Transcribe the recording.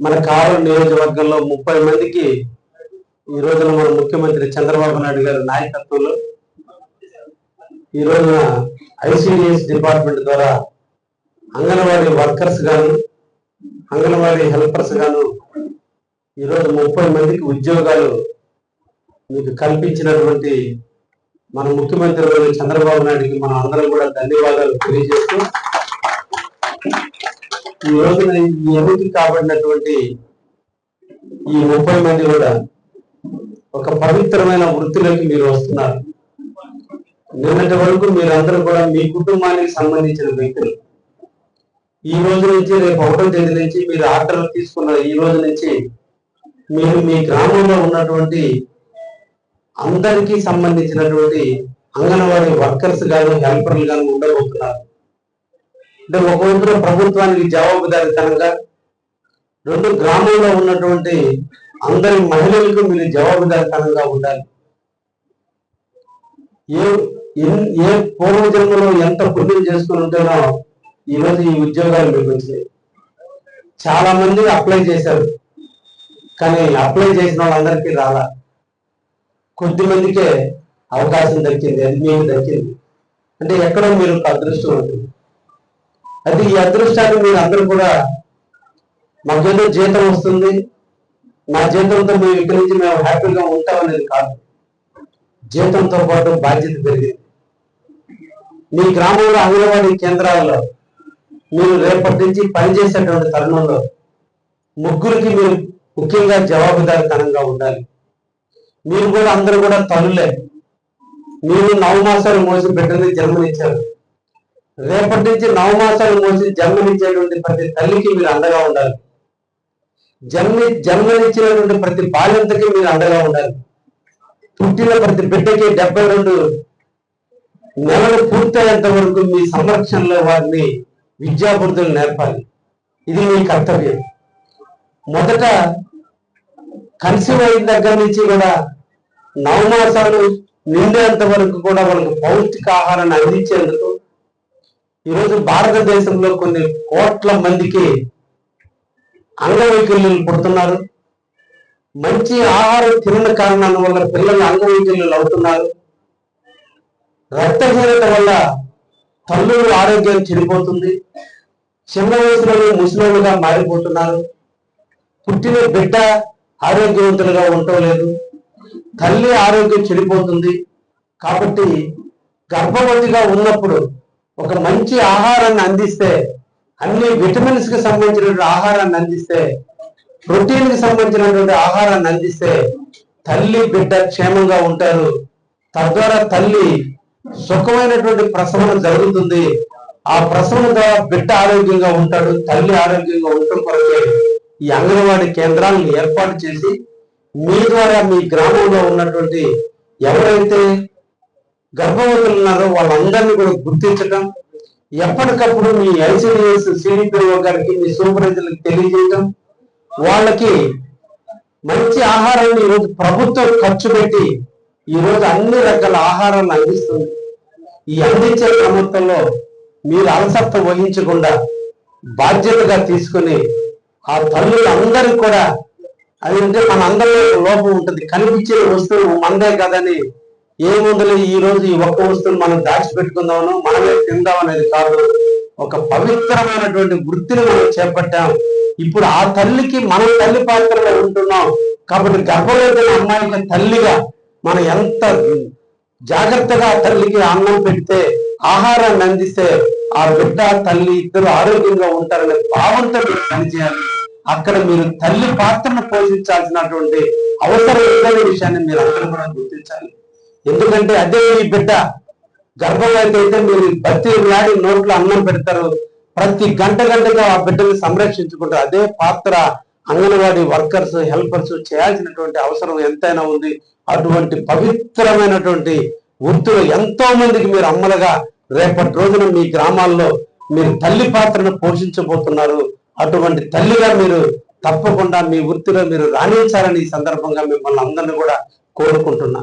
మన కారు నియోజకవర్గంలో ముప్పై మందికి ఈ రోజున మన ముఖ్యమంత్రి చంద్రబాబు నాయుడు గారి నాయకత్వంలో ఈ రోజున ఐసిడిఎస్ డిపార్ట్మెంట్ ద్వారా అంగన్వాడీ వర్కర్స్ గాను అంగన్వాడీ హెల్పర్స్ గాను ఈరోజు ముప్పై మందికి ఉద్యోగాలు మీకు కల్పించినటువంటి మన ముఖ్యమంత్రి చంద్రబాబు నాయుడికి మనం అందరం కూడా ధన్యవాదాలు తెలియజేస్తూ ఈ రోజున ఈ కాబడినటువంటి ఈ ముప్పై మంది కూడా ఒక పవిత్రమైన వృత్తిలోకి మీరు వస్తున్నారు. నిన్నటి వరకు మీరందరూ కూడా మీ కుటుంబానికి సంబంధించిన వ్యక్తులు. ఈ రోజు నుంచి రేపు ఒకటో తేదీ నుంచి మీరు ఆర్డర్లు తీసుకున్న ఈ రోజు నుంచి మీరు మీ గ్రామంలో ఉన్నటువంటి అందరికీ సంబంధించినటువంటి అంగన్వాడీ వర్కర్స్ గాను హెల్పర్లు గాను ఉండబోతున్నారు. అంటే ఒక వంతున ప్రభుత్వానికి జవాబుదారితనంగా రెండు గ్రామంలో ఉన్నటువంటి అందరి మహిళలకు మీరు జవాబుదారితనంగా ఉండాలి. ఏ ఏ పూర్వజన్మలో ఎంత పుణ్యం చేసుకుని ఉంటేనో ఈ రోజు ఈ ఉద్యోగాలు మీకు వచ్చినాయి. చాలా మంది అప్లై చేశారు. కానీ అప్లై చేసిన వాళ్ళందరికీ రాలా. కొద్ది మందికే అవకాశం దక్కింది అది మీకు దక్కింది. అంటే ఎక్కడో మీరు అదృష్టం ఉంటుంది. అది ఈ అదృష్టాన్ని మీరు అందరూ కూడా మాకేదో జీతం వస్తుంది. నా జీతంతో మేము ఇక్కడి నుంచి మేము హ్యాపీగా ఉంటామనేది కాదు. జీతంతో పాటు బాధ్యత పెరిగింది. మీ గ్రామంలో అంగన్వాడీ కేంద్రాల్లో మీరు రేపటి నుంచి పనిచేసేటువంటి తరుణంలో ముగ్గురికి మీరు ముఖ్యంగా జవాబుదారితనంగా ఉండాలి. మీరు కూడా అందరూ కూడా తల్లులే. మీరు నవమాసాలు మోసి పెట్టని జన్మనిచ్చారు. రేపటి నుంచి నవమాసాలు మోసి జన్మనిచ్చేటువంటి ప్రతి తల్లికి మీరు అండగా ఉండాలి. జన్మ జన్మనిచ్చినటువంటి ప్రతి బాల్యంతకి మీరు అండగా ఉండాలి. పుట్టిన ప్రతి బిడ్డకి డెబ్బై రెండు నెలలు పూర్తయ్యేంత వరకు మీ సంరక్షణలో వారిని విద్యాబుద్ధులు నేర్పాలి. ఇది మీ కర్తవ్యం. మొదట కన్సీవ్ అయిన దగ్గర నుంచి కూడా నవమాసాలు నిండేంత వరకు కూడా వాళ్ళకి పౌష్టిక ఆహారాన్ని అందించేందుకు ఈరోజు భారతదేశంలో కొన్ని కోట్ల మందికి అంగవైకల్యులు పుడుతున్నారు. మంచి ఆహారం తినని కారణాల వల్ల పిల్లలు అంగవైకల్యులు అవుతున్నారు. రక్తహీనత వల్ల తల్లులు ఆరోగ్యం చెడిపోతుంది. చిన్న వయసులోనే ముసలోళ్ళుగా మారిపోతున్నారు. పుట్టిన బిడ్డ ఆరోగ్యవంతులుగా ఉండటం లేదు. తల్లి ఆరోగ్యం చెడిపోతుంది. కాబట్టి గర్భవతిగా ఉన్నప్పుడు ఒక మంచి ఆహారాన్ని అందిస్తే అన్ని విటమిన్స్కి సంబంధించినటువంటి ఆహారాన్ని అందిస్తే ప్రోటీన్కి సంబంధించినటువంటి ఆహారాన్ని అందిస్తే తల్లి బిడ్డ క్షేమంగా ఉంటారు. తద్వారా తల్లి సుఖమైనటువంటి ప్రసవన జరుగుతుంది. ఆ ప్రసవన ద్వారా బిడ్డ ఆరోగ్యంగా ఉంటాడు తల్లి ఆరోగ్యంగా ఉండటం కొరకే ఈ అంగన్వాడీ కేంద్రాలను ఏర్పాటు చేసి మీ ద్వారా మీ గ్రామంలో ఉన్నటువంటి ఎవరైతే గర్భవతులు ఉన్నారో వాళ్ళందరినీ కూడా గుర్తించడం ఎప్పటికప్పుడు మీ ఐసిడిఎస్ సిడిపిఓ గారికి మీ సూపర్వైజర్లకు తెలియజేయటం వాళ్ళకి మంచి ఆహారాన్ని ఈరోజు ప్రభుత్వం ఖర్చు పెట్టి ఈరోజు అన్ని రకాల ఆహారాన్ని అందిస్తుంది. ఈ అందించే క్రమంలో మీరు అలసత్వం వహించకుండా బాధ్యతగా తీసుకుని ఆ తల్లులందరికీ కూడా అది అంటే మన అందరిలో లోపం ఉంటుంది. కనిపించే వస్తువు మందే కదని ఏముందులే ఈ రోజు ఈ ఒక్క వస్తువుని మనం దాచిపెట్టుకుందామను మనమే తిందాం అనేది కాదు. ఒక పవిత్రమైనటువంటి వృత్తిని మనం చేపట్టాం. ఇప్పుడు ఆ తల్లికి మనం తల్లి పాత్రలో ఉంటున్నాం. కాబట్టి గర్భవతి అమ్మాయికి తల్లిగా మనం ఎంత జాగ్రత్తగా తల్లికి అన్నం పెడితే ఆహారాన్ని అందిస్తే ఆ బిడ్డ తల్లి ఇద్దరు ఆరోగ్యంగా ఉంటారనే భావంతో మీరు పనిచేయాలి. అక్కడ మీరు తల్లి పాత్రను పోషించాల్సినటువంటి అవసరం ఉందనే విషయాన్ని మీరు అందరూ కూడా గుర్తించాలి. ఎందుకంటే అదే ఈ బిడ్డ గర్భవతి అయితే మీరు బతి నాడి నోట్లో అన్నం పెడతారు. ప్రతి గంట గంటగా ఆ బిడ్డని సంరక్షించుకుంటారు. అదే పాత్ర అంగన్వాడీ వర్కర్స్ హెల్పర్స్ చేయాల్సినటువంటి అవసరం ఎంతైనా ఉంది. అటువంటి పవిత్రమైనటువంటి వృత్తులు ఎంతో మందికి మీరు అమ్మలుగా రేపటి రోజున మీ గ్రామాల్లో మీరు తల్లి పాత్రను పోషించబోతున్నారు. అటువంటి తల్లిగా మీరు తప్పకుండా మీ వృత్తిలో మీరు రాణించాలని ఈ సందర్భంగా మిమ్మల్ని అందరినీ కూడా కోరుకుంటున్నా.